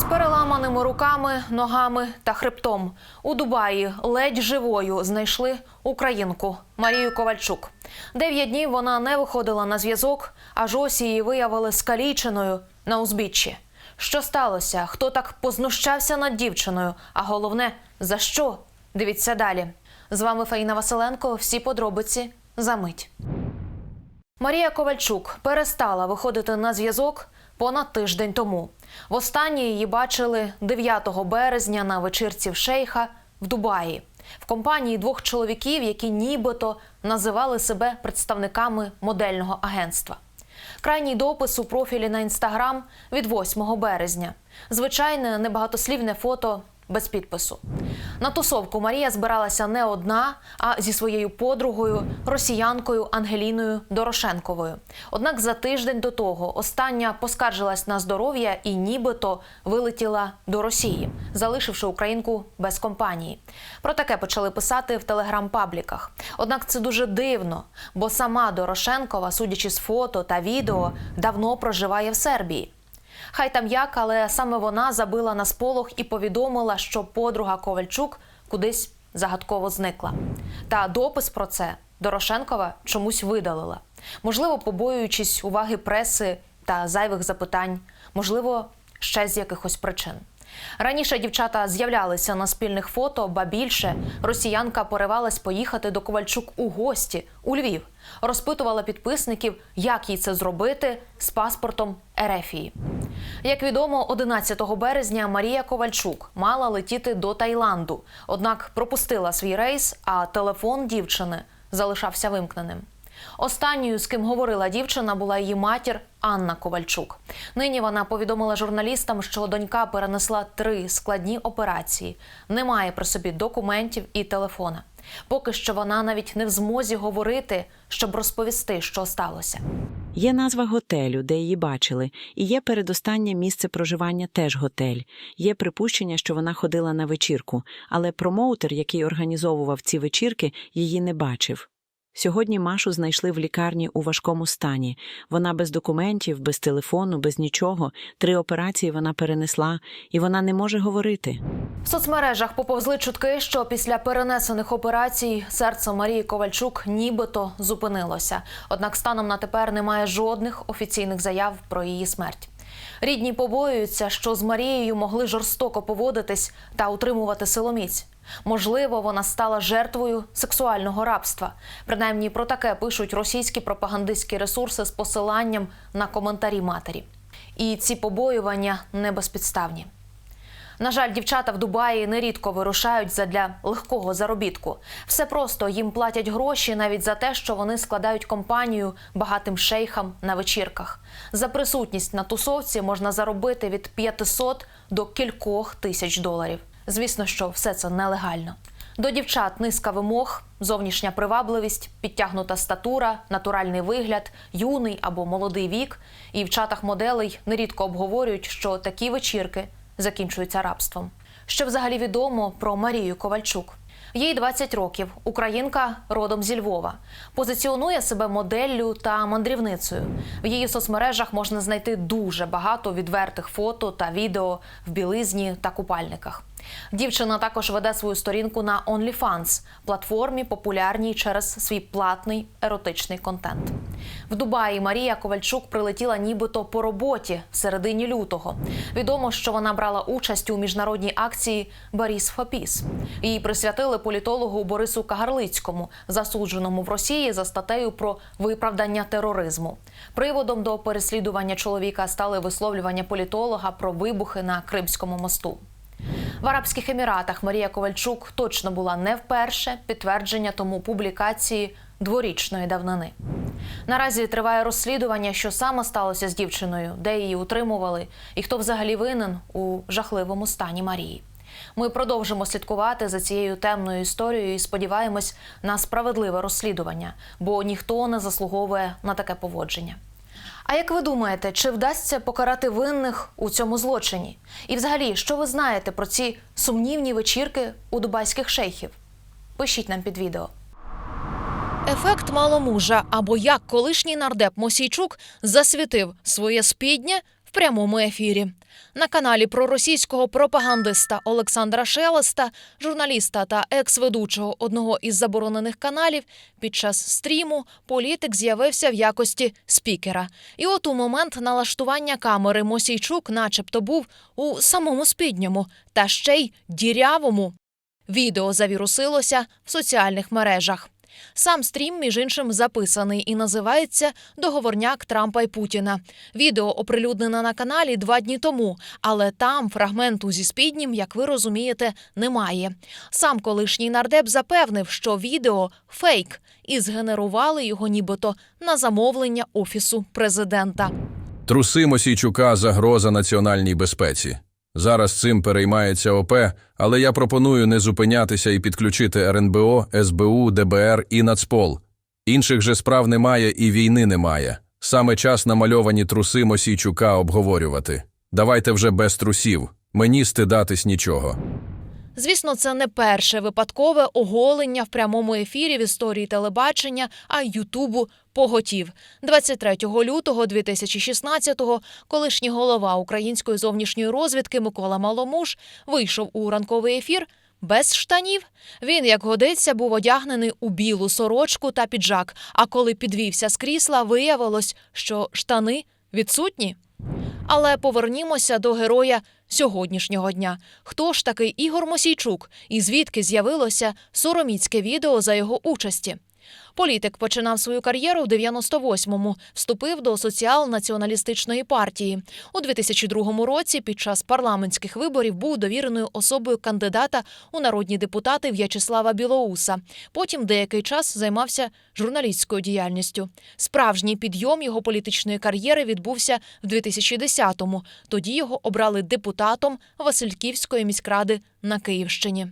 З переламаними руками, ногами та хребтом у Дубаї ледь живою знайшли українку Марію Ковальчук. Дев'ять днів вона не виходила на зв'язок, аж ось її виявили скаліченою на узбіччі. Що сталося? Хто так познущався над дівчиною? А головне, за що? Дивіться далі. З вами Фаїна Василенко. Всі подробиці за мить. Марія Ковальчук перестала виходити на зв'язок понад тиждень тому. Востаннє її бачили 9 березня на вечірці в шейха в Дубаї в компанії двох чоловіків, які нібито називали себе представниками модельного агентства. Крайній допис у профілі на інстаграм від 8 березня. Звичайне небагатослівне фото без підпису. На тусовку Марія збиралася не одна, а зі своєю подругою, росіянкою Ангеліною Дорошенковою. Однак за тиждень до того остання поскаржилась на здоров'я і нібито вилетіла до Росії, залишивши українку без компанії. Про таке почали писати в телеграм-пабліках. Однак це дуже дивно, бо сама Дорошенкова, судячи з фото та відео, давно проживає в Сербії. Хай там як, але саме вона забила на сполох і повідомила, що подруга Ковальчук кудись загадково зникла. Та допис про це Дорошенкова чомусь видалила. Можливо, побоюючись уваги преси та зайвих запитань, можливо, ще з якихось причин. Раніше дівчата з'являлися на спільних фото, ба більше росіянка поривалась поїхати до Ковальчук у гості у Львів, розпитувала підписників, як їй це зробити з паспортом Ерефії. Як відомо, 11 березня Марія Ковальчук мала летіти до Таїланду, однак пропустила свій рейс, а телефон дівчини залишався вимкненим. Останньою, з ким говорила дівчина, була її матір Анна Ковальчук. Нині вона повідомила журналістам, що донька перенесла три складні операції, не має при собі документів і телефона. Поки що вона навіть не в змозі говорити, щоб розповісти, що сталося. Є назва готелю, де її бачили, і є передостаннє місце проживання теж готель. Є припущення, що вона ходила на вечірку, але промоутер, який організовував ці вечірки, її не бачив. Сьогодні Машу знайшли в лікарні у важкому стані. Вона без документів, без телефону, без нічого. Три операції вона перенесла, і вона не може говорити. В соцмережах поповзли чутки, що після перенесених операцій серце Марії Ковальчук нібито зупинилося. Однак станом на тепер немає жодних офіційних заяв про її смерть. Рідні побоюються, що з Марією могли жорстоко поводитись та утримувати силоміць. Можливо, вона стала жертвою сексуального рабства. Принаймні про таке пишуть російські пропагандистські ресурси з посиланням на коментарі матері. І ці побоювання не безпідставні. На жаль, дівчата в Дубаї нерідко вирушають задля легкого заробітку. Все просто їм платять гроші навіть за те, що вони складають компанію багатим шейхам на вечірках. За присутність на тусовці можна заробити від 500 до кількох тисяч доларів. Звісно, що все це нелегально. До дівчат низка вимог, зовнішня привабливість, підтягнута статура, натуральний вигляд, юний або молодий вік. І в чатах моделей нерідко обговорюють, що такі вечірки закінчуються рабством. Що взагалі відомо про Марію Ковальчук? Їй 20 років, українка родом зі Львова. Позиціонує себе моделлю та мандрівницею. В її соцмережах можна знайти дуже багато відвертих фото та відео в білизні та купальниках. Дівчина також веде свою сторінку на OnlyFans – платформі, популярній через свій платний еротичний контент. В Дубаї Марія Ковальчук прилетіла нібито по роботі в середині лютого. Відомо, що вона брала участь у міжнародній акції Борис Фопіс. Її присвятили політологу Борису Кагарлицькому, засудженому в Росії за статтею про виправдання тероризму. Приводом до переслідування чоловіка стали висловлювання політолога про вибухи на Кримському мосту. В Арабських Еміратах Марія Ковальчук точно була не вперше. Підтвердження тому публікації дворічної давнини. Наразі триває розслідування, що саме сталося з дівчиною, де її утримували, і хто взагалі винен у жахливому стані Марії. Ми продовжимо слідкувати за цією темною історією і сподіваємось на справедливе розслідування, бо ніхто не заслуговує на таке поводження. А як ви думаєте, чи вдасться покарати винних у цьому злочині? І взагалі, що ви знаєте про ці сумнівні вечірки у дубайських шейхів? Пишіть нам під відео. Ефект маломужа або як колишній нардеп Мосійчук засвітив своє спіднє в прямому ефірі. На каналі проросійського пропагандиста Олександра Шелеста, журналіста та екс-ведучого одного із заборонених каналів, під час стріму політик з'явився в якості спікера. І от у момент налаштування камери Мосійчук, начебто, був у самому спідньому та ще й дірявому. Відео завірусилося в соціальних мережах. Сам стрім, між іншим, записаний і називається Договорняк Трампа і Путіна. Відео оприлюднене на каналі два дні тому, але там фрагменту зі спіднім, як ви розумієте, немає. Сам колишній нардеп запевнив, що відео фейк, і згенерували його нібито на замовлення офісу президента. Труси Мосійчука загроза національній безпеці. Зараз цим переймається ОП, але я пропоную не зупинятися і підключити РНБО, СБУ, ДБР і Нацпол. Інших же справ немає і війни немає. Саме час намальовані труси Мосійчука обговорювати. Давайте вже без трусів. Мені стидатись нічого. Звісно, це не перше випадкове оголення в прямому ефірі в історії телебачення, а Ютубу поготів. 23 лютого 2016-го колишній голова української зовнішньої розвідки Микола Маломуш вийшов у ранковий ефір. Без штанів він, як годиться, був одягнений у білу сорочку та піджак. А коли підвівся з крісла, виявилось, що штани відсутні. Але повернімося до героя сьогоднішнього дня. Хто ж такий Ігор Мосійчук і звідки з'явилося сороміцьке відео за його участі? Політик починав свою кар'єру в 98-му, вступив до соціал-націоналістичної партії. У 2002 році під час парламентських виборів був довіреною особою кандидата у народні депутати В'ячеслава Білоуса. Потім деякий час займався журналістською діяльністю. Справжній підйом його політичної кар'єри відбувся в 2010-му. Тоді його обрали депутатом Васильківської міськради на Київщині.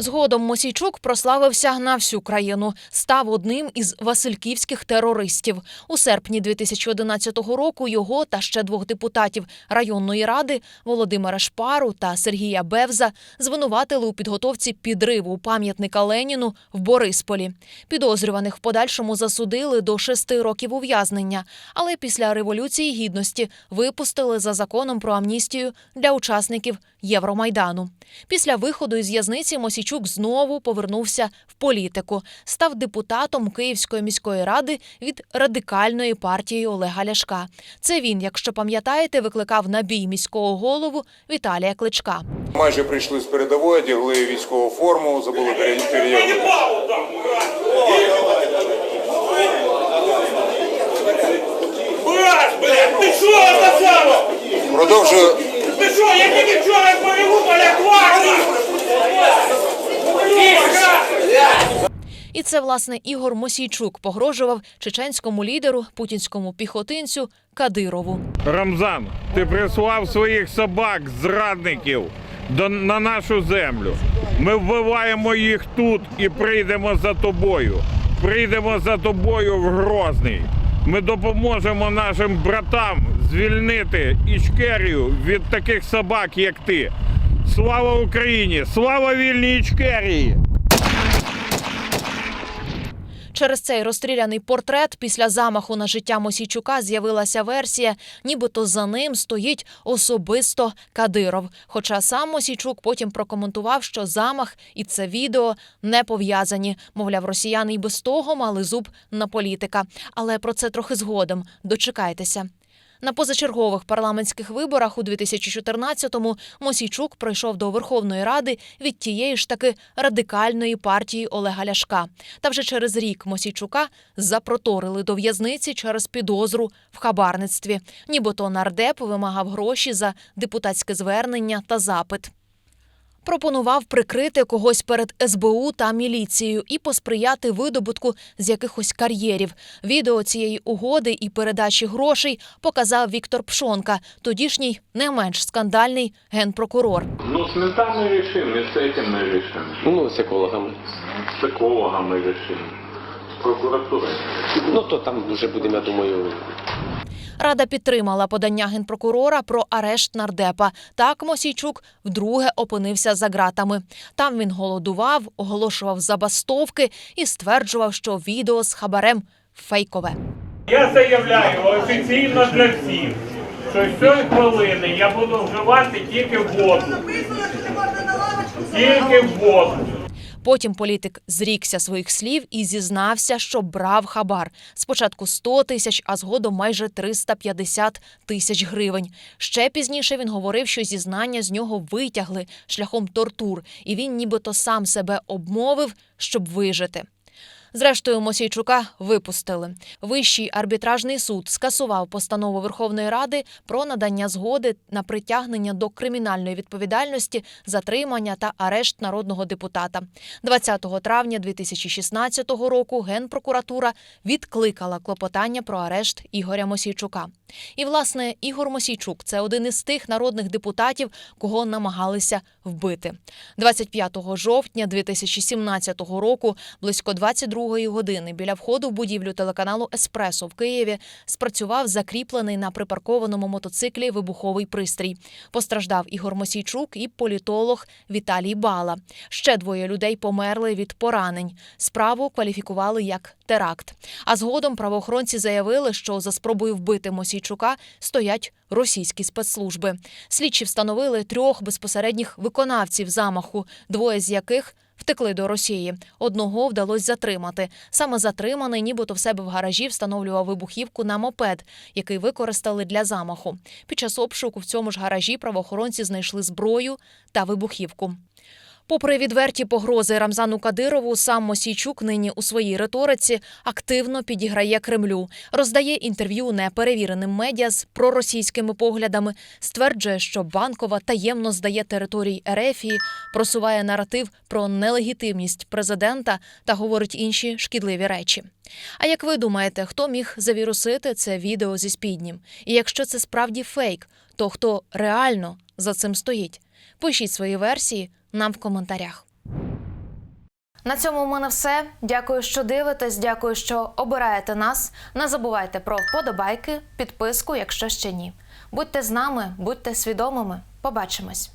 Згодом Мосійчук прославився на всю країну, став одним із васильківських терористів. У серпні 2011 року його та ще двох депутатів районної ради Володимира Шпару та Сергія Бевза звинуватили у підготовці підриву пам'ятника Леніну в Борисполі. Підозрюваних в подальшому засудили до шести років ув'язнення, але після революції гідності випустили за законом про амністію для учасників Євромайдану. Після виходу із в'язниці Мосійчук знову повернувся в політику, став депутатом Київської міської ради від радикальної партії Олега Ляшка. Це він, якщо пам'ятаєте, викликав на бій міського голову Віталія Кличка. Майже прийшли з передової, одягли військову форму, забули пере- переодягнути. Брат, блядь, ти що сказав? Продовжую Ти що, я тільки вчора з Маріуполя І це власне Ігор Мосійчук погрожував чеченському лідеру, путінському піхотинцю Кадирову. Рамзан, ти прислав своїх собак, зрадників до, на нашу землю. Ми вбиваємо їх тут і прийдемо за тобою. Прийдемо за тобою в Грозний. Ми допоможемо нашим братам звільнити Ічкерію від таких собак, як ти. Слава Україні! Слава вільній Ічкерії! Через цей розстріляний портрет після замаху на життя Мосійчука з'явилася версія, нібито за ним стоїть особисто Кадиров. Хоча сам Мосійчук потім прокоментував, що замах і це відео не пов'язані. Мовляв, росіяни й без того мали зуб на політика. Але про це трохи згодом. Дочекайтеся. На позачергових парламентських виборах у 2014-му Мосійчук пройшов до Верховної Ради від тієї ж таки радикальної партії Олега Ляшка. Та вже через рік Мосійчука запроторили до в'язниці через підозру в хабарництві. Нібито нардеп вимагав гроші за депутатське звернення та запит Пропонував прикрити когось перед СБУ та міліцією і посприяти видобутку з якихось кар'єрів. Відео цієї угоди і передачі грошей показав Віктор Пшонка, тодішній не менш скандальний генпрокурор. Ну, с ментами решим, и с этим мы решим. Ну, з екологами. С экологом мы решим. С прокуратурой. Ну, то там вже будемо, я думаю, Рада підтримала подання генпрокурора про арешт нардепа. Так Мосійчук вдруге опинився за ґратами. Там він голодував, оголошував забастовки і стверджував, що відео з хабарем фейкове. Я заявляю офіційно для всіх. що з цієї хвилини я буду вживати тільки воду. Тільки воду. Потім політик зрікся своїх слів і зізнався, що брав хабар. Спочатку 100 тисяч, а згодом майже 350 тисяч гривень. Ще пізніше він говорив, що зізнання з нього витягли шляхом тортур, і він нібито сам себе обмовив, щоб вижити. Зрештою, Мосійчука випустили. Вищий арбітражний суд скасував постанову Верховної Ради про надання згоди на притягнення до кримінальної відповідальності, затримання та арешт народного депутата. 20 травня 2016 року Генпрокуратура відкликала клопотання про арешт Ігоря Мосійчука. І, власне, Ігор Мосійчук це один із тих народних депутатів, кого намагалися вбити. 25 жовтня 2017 року, близько 22-ї години, біля входу в будівлю телеканалу Еспресо в Києві спрацював закріплений на припаркованому мотоциклі вибуховий пристрій. Постраждав Ігор Мосійчук і політолог Віталій Бала. Ще двоє людей померли від поранень. Справу кваліфікували як теракт. А згодом правоохоронці заявили, що за спробою вбити Мосійчука стоять російські спецслужби. Слідчі встановили трьох безпосередніх виконавців замаху, двоє з яких. Втекли до Росії. Одного вдалося затримати. Саме затриманий, нібито в себе в гаражі встановлював вибухівку на мопед, який використали для замаху. Під час обшуку в цьому ж гаражі правоохоронці знайшли зброю та вибухівку. Попри відверті погрози Рамзану Кадирову, сам Мосійчук нині у своїй риториці активно підіграє Кремлю, роздає інтерв'ю неперевіреним медіа з проросійськими поглядами, стверджує, що банкова таємно здає території Ерефії, просуває наратив про нелегітимність президента та говорить інші шкідливі речі. А як ви думаєте, хто міг завірусити це відео зі спіднім? І якщо це справді фейк, то хто реально за цим стоїть? Пишіть свої версії нам в коментарях. На цьому у мене все. Дякую, що дивитесь. Дякую, що обираєте нас. Не забувайте про вподобайки, підписку, якщо ще ні. Будьте з нами, будьте свідомими. Побачимось.